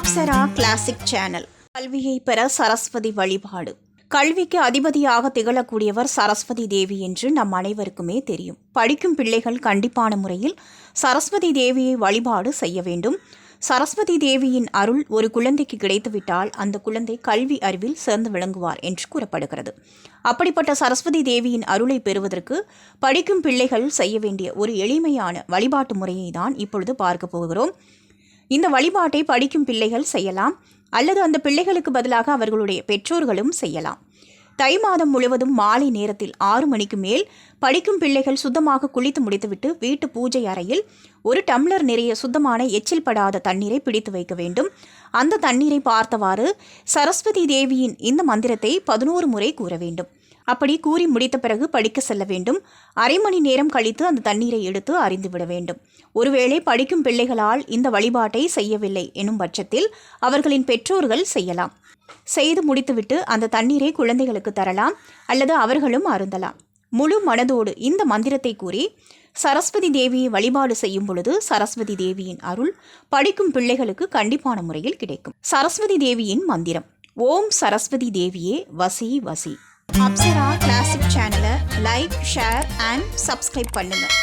Apsara classic channel கல்வியை பெற சரஸ்வதி வழிபாடு. கல்விக்கு அதிபதியாக திகழக்கூடியவர் சரஸ்வதி தேவி என்று நம் அனைவருக்குமே தெரியும். படிக்கும் பிள்ளைகள் கண்டிப்பான முறையில் சரஸ்வதி தேவியை வழிபாடு செய்ய வேண்டும். சரஸ்வதி தேவியின் அருள் ஒரு குழந்தைக்கு கிடைத்துவிட்டால் அந்த குழந்தை கல்வி அறிவில் சிறந்து விளங்குவார் என்று கூறப்படுகிறது. அப்படிப்பட்ட சரஸ்வதி தேவியின் அருளை பெறுவதற்கு படிக்கும் பிள்ளைகள் செய்ய வேண்டிய ஒரு எளிமையான வழிபாட்டு முறையை தான் இப்பொழுது பார்க்க போகிறோம். இந்த வழிபாட்டை படிக்கும் பிள்ளைகள் செய்யலாம். அல்லது அந்த பிள்ளைகளுக்கு பதிலாக அவர்களுடைய பெற்றோர்களும் செய்யலாம். தை மாதம் முழுவதும் மாலை நேரத்தில் ஆறு மணிக்கு மேல் படிக்கும் பிள்ளைகள் சுத்தமாக குளித்து முடித்துவிட்டு வீட்டு பூஜை அறையில் ஒரு டம்ளர் நிறைய சுத்தமான எச்சில் படாத தண்ணீரை பிடித்து வைக்க வேண்டும். அந்த தண்ணீரை பார்த்தவாறு சரஸ்வதி தேவியின் இந்த மந்திரத்தை பதினோரு முறை கூற வேண்டும். அப்படி கூறி முடித்த பிறகு படிக்க செல்ல வேண்டும். அரை மணி நேரம் கழித்து அந்த தண்ணீரை எடுத்து அறிந்துவிட வேண்டும். ஒருவேளை படிக்கும் பிள்ளைகளால் இந்த வழிபாட்டை செய்யவில்லை எனும் பட்சத்தில் அவர்களின் பெற்றோர்கள் செய்யலாம். செய்து முடித்துவிட்டு அந்த தண்ணீரை குழந்தைகளுக்கு தரலாம் அல்லது அவர்களும் அருந்தலாம். முழு மனதோடு இந்த மந்திரத்தை கூறி சரஸ்வதி தேவியை வழிபாடு செய்யும் பொழுது சரஸ்வதி தேவியின் அருள் படிக்கும் பிள்ளைகளுக்கு கண்டிப்பான முறையில் கிடைக்கும். சரஸ்வதி தேவியின் மந்திரம். ஓம் சரஸ்வதி தேவியே வசி வசி. அப்சரா கிளாசிக் சேனலை லைக் ஷேர் அண்ட் சப்ஸ்கிரைப் பண்ணுங்கள்